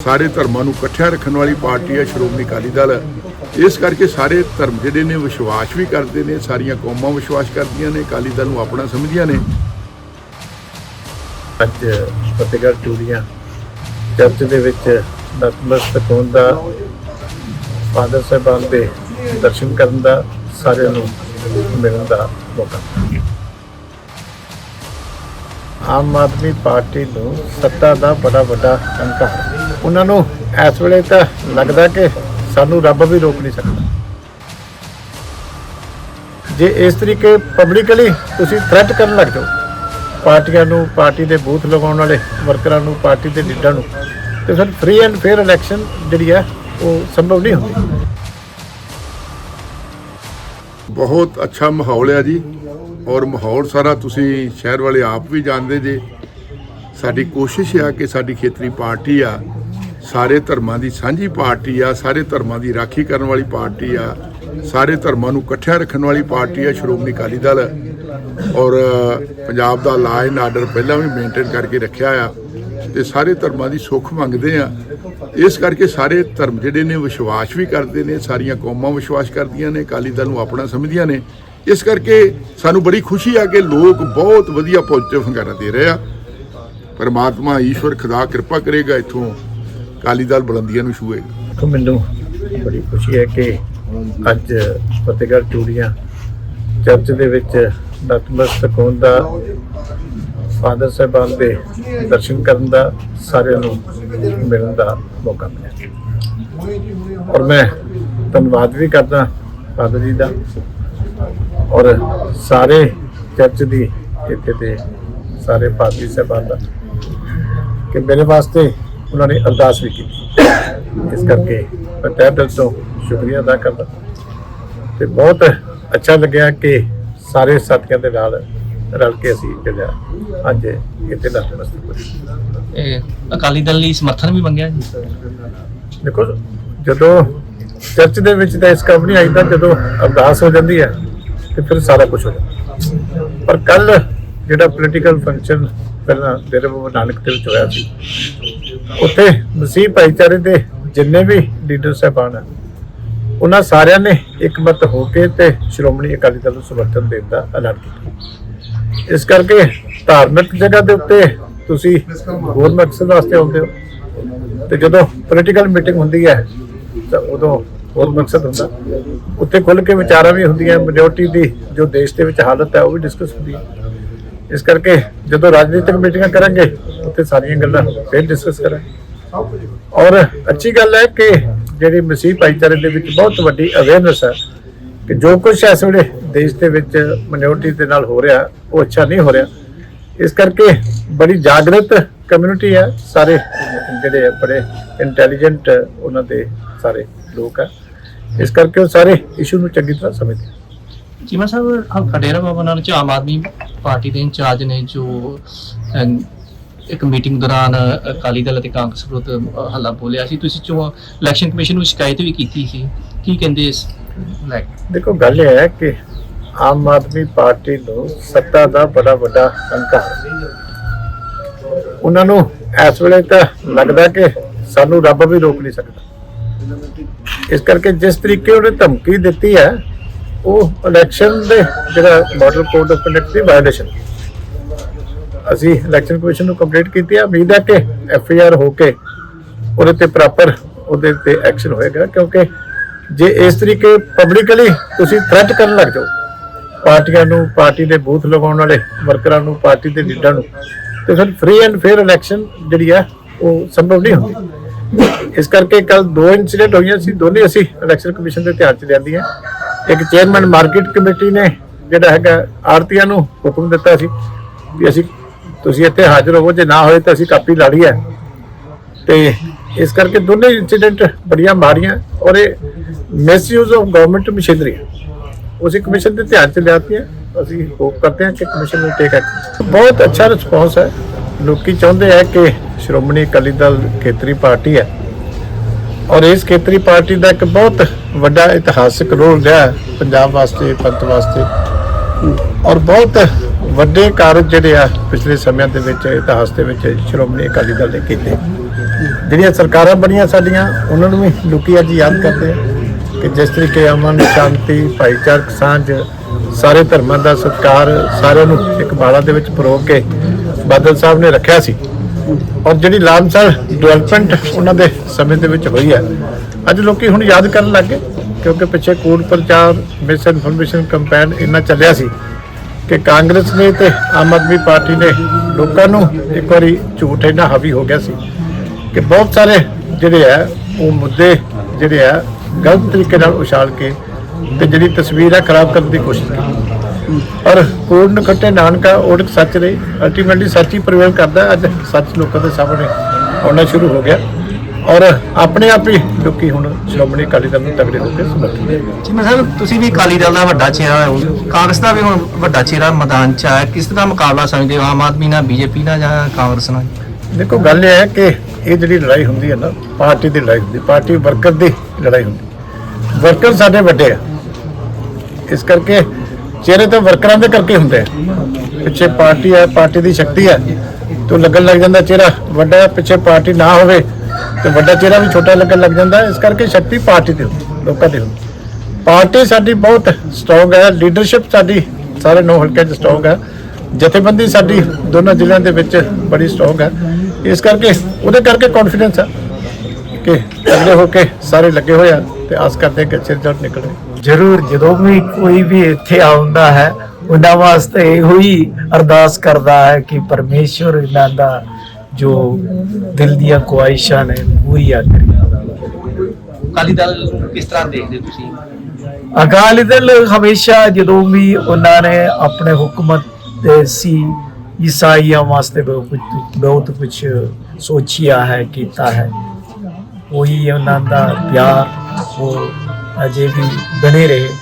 ਸਾਰੇ ਧਰਮਾਂ ਨੂੰ ਇਕੱਠਿਆ ਰੱਖਣ ਵਾਲੀ ਪਾਰਟੀ ਹੈ ਸ਼੍ਰੋਮਣੀ ਅਕਾਲੀ ਦਲ। ਇਸ ਕਰਕੇ ਸਾਰੇ ਧਰਮ ਜਿਹੜੇ ਨੇ ਵਿਸ਼ਵਾਸ ਵੀ ਕਰਦੇ ਨੇ, ਸਾਰੀਆਂ ਕੌਮਾਂ ਵਿਸ਼ਵਾਸ ਕਰਦੀਆਂ ਨੇ, ਅਕਾਲੀ ਦਲ ਨੂੰ ਆਪਣਾ ਸਮਝਦੀਆਂ ਨੇ। ਅੱਜ ਫਤਿਹਗੜ੍ਹ ਚੂੜੀਆਂ ਚਰਚ ਦੇ ਵਿੱਚ ਨਤਮਸਤਕ ਹੋਣ ਦਾ, ਫਾਦਰ ਸਾਹਿਬਾਨ ਦੇ ਦਰਸ਼ਨ ਕਰਨ ਦਾ ਸਾਰਿਆਂ ਨੂੰ ਮਿਲਣ ਦਾ ਮੌਕਾ। ਆਮ ਆਦਮੀ ਪਾਰਟੀ ਨੂੰ ਸੱਤਾ ਦਾ ਬੜਾ ਵੱਡਾ ਹੰਕਾਰ ਉਹਨਾਂ ਨੂੰ ਇਸ ਵੇਲੇ ਤਾਂ ਲੱਗਦਾ ਕਿ ਸਾਨੂੰ ਰੱਬ ਵੀ ਰੋਕ ਨਹੀਂ ਸਕਦਾ। ਜੇ ਇਸ ਤਰੀਕੇ ਪਬਲਿਕਲੀ ਤੁਸੀਂ ਥ੍ਰੈਟ ਕਰਨ ਲੱਗ ਜਾਓ, ਪਾਰਟੀਆਂ ਨੂੰ, ਪਾਰਟੀ ਦੇ ਬੂਥ ਲਗਾਉਣ ਵਾਲੇ ਵਰਕਰਾਂ ਨੂੰ, ਪਾਰਟੀ ਦੇ ਲੀਡਰਾਂ ਨੂੰ, ਤੇ ਫਿਰ ਫ੍ਰੀ ਐਂਡ ਫੇਅਰ ਇਲੈਕਸ਼ਨ ਜਿਹੜੀ ਆ ਉਹ ਸੰਭਵ ਨਹੀਂ ਹੁੰਦੀ। ਬਹੁਤ ਅੱਛਾ ਮਾਹੌਲ ਹੈ ਜੀ, ਔਰ ਮਾਹੌਲ ਸਾਰਾ ਤੁਸੀਂ ਸ਼ਹਿਰ ਵਾਲੇ ਆਪ ਵੀ ਜਾਣਦੇ ਜੇ। ਸਾਡੀ ਕੋਸ਼ਿਸ਼ ਆ ਕਿ ਸਾਡੀ ਖੇਤਰੀ ਪਾਰਟੀ ਆ ਸਾਰੇ ਧਰਮਾਂ ਦੀ ਸਾਂਝੀ ਪਾਰਟੀ ਆ, ਸਾਰੇ ਧਰਮਾਂ ਦੀ ਰਾਖੀ ਕਰਨ ਵਾਲੀ ਪਾਰਟੀ ਆ, ਸਾਰੇ ਧਰਮਾਂ ਨੂੰ ਇਕੱਠਿਆਂ ਰੱਖਣ ਵਾਲੀ ਪਾਰਟੀ ਆ, ਸ਼੍ਰੋਮਣੀ ਅਕਾਲੀ ਦਲ। ਔਰ, ਪੰਜਾਬ ਦਾ ਲਾਅ ਐਂਡ ਆਰਡਰ ਪਹਿਲਾਂ ਵੀ ਮੇਨਟੇਨ ਕਰਕੇ ਰੱਖਿਆ ਆ ਤੇ ਸਾਰੇ ਧਰਮਾਂ ਦੀ ਸੁੱਖ ਮੰਗਦੇ ਆ। ਇਸ ਕਰਕੇ ਸਾਰੇ ਧਰਮ ਜਿਹੜੇ ਨੇ ਵਿਸ਼ਵਾਸ ਵੀ ਕਰਦੇ ਨੇ, ਸਾਰੀਆਂ ਕੌਮਾਂ ਵਿਸ਼ਵਾਸ ਕਰਦੀਆਂ ਨੇ, ਅਕਾਲੀ ਦਲ ਨੂੰ ਆਪਣਾ ਸਮਝਦੀਆਂ ਨੇ। ਇਸ ਕਰਕੇ ਸਾਨੂੰ ਬੜੀ ਖੁਸ਼ੀ ਆ ਕਿ ਲੋਕ ਬਹੁਤ ਵਧੀਆ ਪੋਜ਼ਿਟਿਵ ਹੰਗਾਰਾ ਦੇ ਰਹੇ ਆ। ਪਰਮਾਤਮਾ ਈਸ਼ਵਰ ਖੁਦਾ ਕਿਰਪਾ ਕਰੇਗਾ ਇੱਥੋਂ। ਅਕਾਲੀ ਦਲ ਬੁਲੰਦੀਆਂ ਨੂੰ ਛੂਏਗਾ ਤਾਂ ਮੈਨੂੰ ਬੜੀ ਖੁਸ਼ੀ ਹੈ ਕਿ ਅੱਜ ਫਤਿਹਗੜ੍ਹ ਚੂੜੀਆਂ ਚਰਚ ਦੇ ਵਿੱਚ ਨਤਮਸਤਕ ਹੋਣ ਦਾ ਫਾਦਰ ਸਾਹਿਬਾਨ ਦੇ ਦਰਸ਼ਨ ਕਰਨ ਦਾ ਸਾਰਿਆਂ ਨੂੰ ਮਿਲਣ ਦਾ ਮੌਕਾ ਮਿਲਿਆ। ਔਰ ਮੈਂ ਧੰਨਵਾਦ ਵੀ ਕਰਦਾ ਫਾਦਰ ਜੀ ਦਾ ਔਰ ਸਾਰੇ ਚਰਚ ਦੀ ਇੱਥੇ ਦੇ ਸਾਰੇ ਪਾਦਰੀ ਸਾਹਿਬਾਨ ਦਾ ਕਿ ਮੇਰੇ ਵਾਸਤੇ ਉਹਨਾਂ ਨੇ ਅਰਦਾਸ ਵੀ ਕੀਤੀ। ਇਸ ਕਰਕੇ ਮੈਂ ਤਹਿ ਦਿਲ ਤੋਂ ਸ਼ੁਕਰੀਆ ਅਦਾ ਕਰਦਾ। ਤੇ ਬਹੁਤ ਅੱਛਾ ਲੱਗਿਆ ਕਿ ਸਾਰੇ ਸਾਥੀਆਂ ਦੇ ਨਾਲ ਰਲ ਕੇ ਅਸੀਂ ਜਿਹੜਾ ਅੱਜ ਇੱਥੇ ਨਤਮਸਤਕ ਹੋਏ ਇਹ ਅਕਾਲੀ ਦਲ ਲਈ ਸਮਰਥਨ ਵੀ ਮੰਗਿਆ ਜੀ? ਦੇਖੋ ਜਦੋਂ ਚਰਚ ਦੇ ਵਿੱਚ ਤਾਂ ਇਸ ਕੰਮ ਨਹੀਂ ਆਈਦਾ ਜਦੋਂ ਅਰਦਾਸ ਹੋ ਜਾਂਦੀ ਹੈ ਤੇ ਫਿਰ ਸਾਰਾ ਕੁਝ ਹੋ ਜਾਂਦਾ। ਪਰ ਕੱਲ ਜਿਹੜਾ ਪੋਲੀਟੀਕਲ ਫੰਕਸ਼ਨ ਪਹਿਲਾਂ ਡੇਰੇ ਬਾਬਾ ਨਾਨਕ ਦੇ ਵਿੱਚ ਹੋਇਆ ਸੀ। ਉੱਥੇ ਮਸੀਹ ਭਾਈਚਾਰੇ ਦੇ ਜਿੰਨੇ ਵੀ ਲੀਡਰ ਸਾਹਿਬਾਨ ਆ, ਉਹਨਾਂ ਸਾਰਿਆਂ ਨੇ ਇੱਕਮਤ ਹੋ ਕੇ ਤੇ ਸ਼੍ਰੋਮਣੀ ਅਕਾਲੀ ਦਲ ਨੂੰ ਸਮਰਥਨ ਦੇਣ ਦਾ ਐਲਾਨ ਕੀਤਾ। ਇਸ ਕਰਕੇ ਧਾਰਮਿਕ ਜਗ੍ਹਾ ਦੇ ਉੱਤੇ ਤੁਸੀਂ ਹੋਰ ਮਕਸਦ ਵਾਸਤੇ ਆਉਂਦੇ ਹੋ ਤੇ ਜਦੋਂ ਪੋਲੀਟੀਕਲ ਮੀਟਿੰਗ ਹੁੰਦੀ ਹੈ, ਤਾਂ ਉਦੋਂ ਹੋਰ ਮਕਸਦ ਹੁੰਦਾ। ਉੱਥੇ ਖੁੱਲ ਕੇ ਵਿਚਾਰਾਂ ਵੀ ਹੁੰਦੀਆਂ ਮੈਜੋਰਟੀ ਦੀ ਜੋ ਦੇਸ਼ ਦੇ ਵਿੱਚ ਹਾਲਤ ਹੈ, ਉਹ ਵੀ ਡਿਸਕਸ ਹੁੰਦੀ ਹੈ। ਇਸ ਕਰਕੇ ਜਦੋਂ ਰਾਜਨੀਤਿਕ ਮੀਟਿੰਗਾਂ ਕਰਾਂਗੇ, ਉੱਥੇ ਸਾਰੀਆਂ ਗੱਲਾਂ ਫਿਰ ਡਿਸਕਸ ਕਰਾਂਗੇ। ਔਰ ਅੱਛੀ ਗੱਲ ਹੈ ਕਿ ਜਿਹੜੀ ਮਸੀਹ ਭਾਈਚਾਰੇ ਦੇ ਵਿੱਚ ਬਹੁਤ ਵੱਡੀ ਅਵੇਅਰਨੈਸ ਹੈ ਕਿ ਜੋ ਕੁਝ ਇਸ ਵੇਲੇ ਦੇਸ਼ ਦੇ ਵਿੱਚ ਮਿਨੋਰਟੀ ਦੇ ਨਾਲ ਹੋ ਰਿਹਾ, ਉਹ ਅੱਛਾ ਨਹੀਂ ਹੋ ਰਿਹਾ। ਇਸ ਕਰਕੇ ਬੜੀ ਜਾਗਰਤ ਕਮਿਊਨਿਟੀ ਹੈ, ਸਾਰੇ ਜਿਹੜੇ ਆ, ਬੜੇ ਇੰਟੈਲੀਜੈਂਟ ਉਹਨਾਂ ਦੇ ਸਾਰੇ ਲੋਕ ਆ। ਇਸ ਕਰਕੇ ਉਹ ਸਾਰੇ ਇਸ਼ੂ ਨੂੰ ਚੰਗੀ ਤਰ੍ਹਾਂ ਸਮਝਦੇ ਚੀਮਾ ਸਾਹਿਬ ਹਲਕਾ ਡੇਰਾ ਬਾਬਾ ਨਾਨਕ ਚ ਆਮ ਆਦਮੀ ਪਾਰਟੀ ਦੇ ਇੰਚਾਰਜ ਨੇ ਜੋ ਅਹ, ਇੱਕ ਮੀਟਿੰਗ ਦੌਰਾਨ ਅਕਾਲੀ ਦਲ ਅਤੇ ਕਾਂਗਰਸ ਵਿਰੁੱਧ ਅਹ, ਹੱਲਾ ਬੋਲਿਆ ਸੀ। ਤੁਸੀਂ ਚੋਂ ਇਲੈਕਸ਼ਨ ਕਮਿਸ਼ਨ ਨੂੰ ਸ਼ਿਕਾਇਤ ਵੀ ਕੀਤੀ ਸੀ। ਕੀ ਕਹਿੰਦੇ ਇਸ ਲੈ? ਕੇ? ਦੇਖੋ ਗੱਲ ਇਹ ਹੈ ਕਿ ਆਮ ਆਦਮੀ ਪਾਰਟੀ ਨੂੰ ਸੱਤਾ ਦਾ ਬੜਾ ਵੱਡਾ ਹੰਕਾਰ ਉਹਨਾਂ ਨੂੰ ਇਸ ਵੇਲੇ ਤਾਂ ਲੱਗਦਾ ਕਿ ਸਾਨੂੰ ਰੱਬ ਵੀ ਰੋਕ ਨਹੀਂ ਸਕਦਾ। ਇਸ ਕਰਕੇ ਜਿਸ ਤਰੀਕੇ ਉਹਨੇ ਧਮਕੀ ਦਿੱਤੀ ਹੈ ਉਹ ਇਲੈਕਸ਼ਨ ਦੇ ਜਿਹੜਾ ਮਾਡਲ ਕੋਡ ਆਫ ਕੰਡਕਟ ਦੀ ਵਾਇਓਲੇਸ਼ਨ ਅਸੀਂ ਇਲੈਕਸ਼ਨ ਕਮਿਸ਼ਨ ਨੂੰ ਕੰਪਲੀਟ ਕੀਤੀ ਹੈ ਉਮੀਦ ਹੈ ਕਿ ਐਫ ਆਈ ਆਰ ਹੋ ਕੇ ਉਹਦੇ ਤੇ ਪ੍ਰੋਪਰ ਉਹਦੇ ਤੇ ਐਕਸ਼ਨ ਹੋਏਗਾ, ਕਿਉਂਕਿ ਜੇ ਇਸ ਤਰੀਕੇ ਪਬਲਿਕਲੀ ਤੁਸੀਂ ਥ੍ਰੈਟ ਕਰਨ ਲੱਗ ਜਾਓ, ਪਾਰਟੀਆਂ ਨੂੰ, ਪਾਰਟੀ ਦੇ ਬੂਥ ਲਗਾਉਣ ਵਾਲੇ ਵਰਕਰਾਂ ਨੂੰ, ਪਾਰਟੀ ਦੇ ਲੀਡਰਾਂ ਨੂੰ, ਤੇ ਫਿਰ ਫ੍ਰੀ ਐਂਡ ਫੇਅਰ ਇਲੈਕਸ਼ਨ ਜਿਹੜੀ ਆ, ਉਹ ਸੰਭਵ ਨਹੀਂ ਹੁੰਦੀ। ਇਸ ਕਰਕੇ ਕੱਲ ਦੋ ਇਨਸੀਡੈਂਟ ਹੋਈਆਂ ਸੀ, ਦੋਨੇ ਅਸੀਂ ਇਲੈਕਸ਼ਨ ਕਮਿਸ਼ਨ ਦੇ ਧਿਆਨ ਚ ਲਿਆਂਦੀਆਂ। ਇੱਕ ਚੇਅਰਮੈਨ ਮਾਰਕੀਟ ਕਮੇਟੀ ਨੇ ਜਿਹੜਾ ਹੈਗਾ ਆਰਤੀਆਂ ਨੂੰ ਹੁਕਮ ਦਿੱਤਾ ਸੀ ਵੀ ਅਸੀਂ, ਤੁਸੀਂ ਇੱਥੇ ਹਾਜ਼ਰ ਹੋਵੋ, ਜੇ ਨਾ ਹੋਏ ਤਾਂ ਅਸੀਂ ਕਾਪੀ ਲਾ ਲਈ ਹੈ ਤੇ ਇਸ ਕਰਕੇ ਦੋਨੇ ਇਨਸੀਡੈਂਟ ਬੜੀਆਂ ਮਾੜੀਆਂ ਔਰ ਇਹ ਮਿਸਯੂਜ਼ ਆਫ ਗਵਰਨਮੈਂਟ ਮਸ਼ੀਨਰੀ ਉਸੇ ਕਮਿਸ਼ਨ ਦੇ ਧਿਆਨ ਚ ਲਿਆਤੀ ਹੈ ਅਸੀਂ ਹੋਪ ਕਰਦੇ ਹਾਂ ਕਿ ਕਮਿਸ਼ਨ ਨੂੰ ਟੇਕ ਐਕਸ਼ਨ ਬਹੁਤ ਅੱਛਾ ਰਿਸਪੌਂਸ ਹੈ। ਲੋਕੀ ਚਾਹੁੰਦੇ ਹੈ ਕਿ ਸ਼੍ਰੋਮਣੀ ਅਕਾਲੀ ਦਲ ਖੇਤਰੀ ਪਾਰਟੀ ਹੈ। ਔਰ ਇਸ ਖੇਤਰੀ ਪਾਰਟੀ ਦਾ ਇੱਕ ਬਹੁਤ ਵੱਡਾ ਇਤਿਹਾਸਕ ਰੋਲ ਰਿਹਾ ਪੰਜਾਬ ਵਾਸਤੇ, ਪੰਥ ਵਾਸਤੇ। ਔਰ ਬਹੁਤ ਵੱਡੇ ਕਾਰਜ ਜਿਹੜੇ ਆ ਪਿਛਲੇ ਸਮਿਆਂ ਦੇ ਵਿੱਚ, ਇਤਿਹਾਸ ਦੇ ਵਿੱਚ ਸ਼੍ਰੋਮਣੀ ਅਕਾਲੀ ਦਲ ਨੇ ਕੀਤੇ। ਜਿਹੜੀਆਂ ਸਰਕਾਰਾਂ ਬਣੀਆਂ ਸਾਡੀਆਂ, ਉਹਨਾਂ ਨੂੰ ਵੀ ਲੋਕੀ ਅੱਜ ਯਾਦ ਕਰਦੇ ਆ ਕਿ ਜਿਸ ਤਰੀਕੇ ਅਮਨ, ਸ਼ਾਂਤੀ, ਭਾਈਚਾਰਕ ਸਾਂਝ, ਸਾਰੇ ਧਰਮਾਂ ਦਾ ਸਤਿਕਾਰ ਸਾਰਿਆਂ ਨੂੰ ਇੱਕ ਬਾਲਾ ਦੇ ਵਿੱਚ ਪਰੋ ਕੇ ਬਾਦਲ ਸਾਹਿਬ ਨੇ ਰੱਖਿਆ ਸੀ। ਔਰ ਜਿਹੜੀ ਲਾਮਸਰ ਡਿਵੈਲਪਮੈਂਟ ਉਹਨਾਂ ਦੇ ਸਮੇਂ ਦੇ ਵਿੱਚ ਹੋਈ ਹੈ, ਅੱਜ ਲੋਕੀ ਹੁਣ ਯਾਦ ਕਰਨ ਲੱਗ ਗਏ, ਕਿਉਂਕਿ ਪਿੱਛੇ ਕੂੜ ਪ੍ਰਚਾਰ ਮਿਸ ਇਨਫੋਰਮੇਸ਼ਨ ਕੰਪੇਨ ਇੰਨਾ ਚੱਲਿਆ ਸੀ ਕਿ ਕਾਂਗਰਸ ਨੇ ਤੇ ਆਮ ਆਦਮੀ ਪਾਰਟੀ ਨੇ ਲੋਕਾਂ ਨੂੰ ਇੱਕ ਵਾਰੀ ਝੂਠ ਇੰਨਾ ਹਾਵੀ ਹੋ ਗਿਆ ਸੀ ਕਿ ਬਹੁਤ ਸਾਰੇ ਜਿਹੜੇ ਆ ਉਹ ਮੁੱਦੇ ਜਿਹੜੇ ਆ ਗਲਤ ਤਰੀਕੇ ਨਾਲ ਉਛਾਲ ਕੇ ਤੇ ਜਿਹੜੀ ਤਸਵੀਰ ਆ ਖਰਾਬ ਕਰਨ ਦੀ ਕੋਸ਼ਿਸ਼ ਕੀਤੀ। ਔਰ ਕੋਡ ਨਖੱਟੇ ਨਾਨਕਾ ਓੜਕ ਸੱਚ ਰਹੀ ਅਲਟੀਮੇਟਲੀ ਸੱਚ ਹੀ ਪ੍ਰਵੇਲ ਕਰਦਾ। ਅੱਜ ਸੱਚ ਲੋਕਾਂ ਦੇ ਸਾਹਮਣੇ ਆਉਣਾ ਸ਼ੁਰੂ ਹੋ ਗਿਆ। ਔਰ ਆਪਣੇ ਆਪ ਹੀ ਲੋਕੀ ਹੁਣ ਸ਼੍ਰੋਮਣੀ ਅਕਾਲੀ ਦਲ ਨੂੰ ਤਗੜੇ ਹੋ ਕੇ ਸਮਰਥਨ ਦੇ ਰਹੇ। ਜਿਵੇਂ ਸਾਹਿਬ ਤੁਸੀਂ ਵੀ ਅਕਾਲੀ ਦਲ ਦਾ ਵੱਡਾ ਚਿਹਰਾ ਹੋ ਕਾਂਗਰਸ ਦਾ ਵੀ ਹੁਣ ਵੱਡਾ ਚਿਹਰਾ ਮੈਦਾਨ 'ਚ ਆ ਕਿਸ ਤਰ੍ਹਾਂ ਮੁਕਾਬਲਾ ਸਮਝਦੇ ਹੋ? ਆਮ ਆਦਮੀ ਨਾਲ ਬੀਜੇਪੀ ਨਾਲ ਜਾਂ ਕਾਂਗਰਸ ਨਾਲ? ਦੇਖੋ ਗੱਲ ਇਹ ਹੈ ਕਿ ਇਹ ਜਿਹੜੀ ਲੜਾਈ ਹੁੰਦੀ ਹੈ ਨਾ ਪਾਰਟੀ ਦੀ ਲੜਾਈ ਹੁੰਦੀ ਪਾਰਟੀ ਵਰਕਰ ਦੀ ਲੜਾਈ ਹੁੰਦੀ। ਵਰਕਰ ਸਾਡੇ ਵੱਡੇ ਆ। ਇਸ ਕਰਕੇ ਚਿਹਰੇ ਤਾਂ ਵਰਕਰਾਂ ਦੇ ਕਰਕੇ ਹੁੰਦੇ ਆ। ਪਿੱਛੇ ਪਾਰਟੀ ਹੈ ਪਾਰਟੀ ਦੀ ਸ਼ਕਤੀ ਹੈ ਤੋਂ ਲੱਗਣ ਲੱਗ ਜਾਂਦਾ ਚਿਹਰਾ ਵੱਡਾ, ਪਿੱਛੇ ਪਾਰਟੀ ਨਾ ਹੋਵੇ ਤੇ ਵੱਡਾ ਚਿਹਰਾ ਵੀ ਛੋਟਾ ਲੱਗਣ ਲੱਗ ਜਾਂਦਾ। ਇਸ ਕਰਕੇ ਸ਼ਕਤੀ ਪਾਰਟੀ 'ਤੇ ਹੁੰਦੀ, ਲੋਕਾਂ ਦੀ ਹੁੰਦੀ। ਪਾਰਟੀ ਸਾਡੀ ਬਹੁਤ ਸਟਰੋਂਗ ਹੈ ਲੀਡਰਸ਼ਿਪ ਸਾਡੀ ਸਾਰੇ ਨੌ ਹਲਕਿਆਂ 'ਚ ਸਟਰੋਂਗ ਹੈ। ਜਥੇਬੰਦੀ ਸਾਡੀ ਦੋਨਾਂ ਜ਼ਿਲ੍ਹਿਆਂ ਦੇ ਵਿੱਚ ਬੜੀ ਸਟਰੋਂਗ ਹੈ। ਇਸ ਕਰਕੇ, ਉਹਦੇ ਕਰਕੇ ਕੌਨਫੀਡੈਂਸ ਹੈ ਕਿ ਅਗਲੇ ਹੋ ਕੇ ਸਾਰੇ ਲੱਗੇ ਹੋਏ ਆ ਤੇ ਆਸ ਕਰਦੇ ਕਿ ਅੱਛੇ ਰਿਜ਼ਲਟ ਨਿਕਲੇ ਜ਼ਰੂਰ ਜਦੋਂ ਵੀ ਕੋਈ ਵੀ ਇੱਥੇ ਆਉਂਦਾ ਹੈ ਉਹਨਾਂ ਵਾਸਤੇ ਇਹੋ ਹੀ ਅਰਦਾਸ ਕਰਦਾ ਹੈ ਕਿ ਪਰਮੇਸ਼ਵਰ ਇਹਨਾਂ ਦਾ ਜੋ ਦਿਲ ਦੀਆਂ ਖੁਆਇਸ਼ਾਂ ਨੇ ਪੂਰੀਆਂ ਕਰੇ। ਅਕਾਲੀ ਦਲ ਨੂੰ ਕਿਸ ਤਰ੍ਹਾਂ ਦੇਖਦੇ ਤੁਸੀਂ? ਅਕਾਲੀ ਦਲ ਹਮੇਸ਼ਾ ਜਦੋਂ ਵੀ ਉਹਨਾਂ ਨੇ ਆਪਣੇ ਹੁਕਮਤ ਦੇ ਸੀ ਈਸਾਈਆਂ ਵਾਸਤੇ ਬਹੁਤ ਕੁਝ ਸੋਚਿਆ ਹੈ ਕੀਤਾ ਹੈ ਉਹੀ ਉਹਨਾਂ ਦਾ ਪਿਆਰ ਉਹ ਅਜੇ ਵੀ ਬਣੇ ਰਹੇ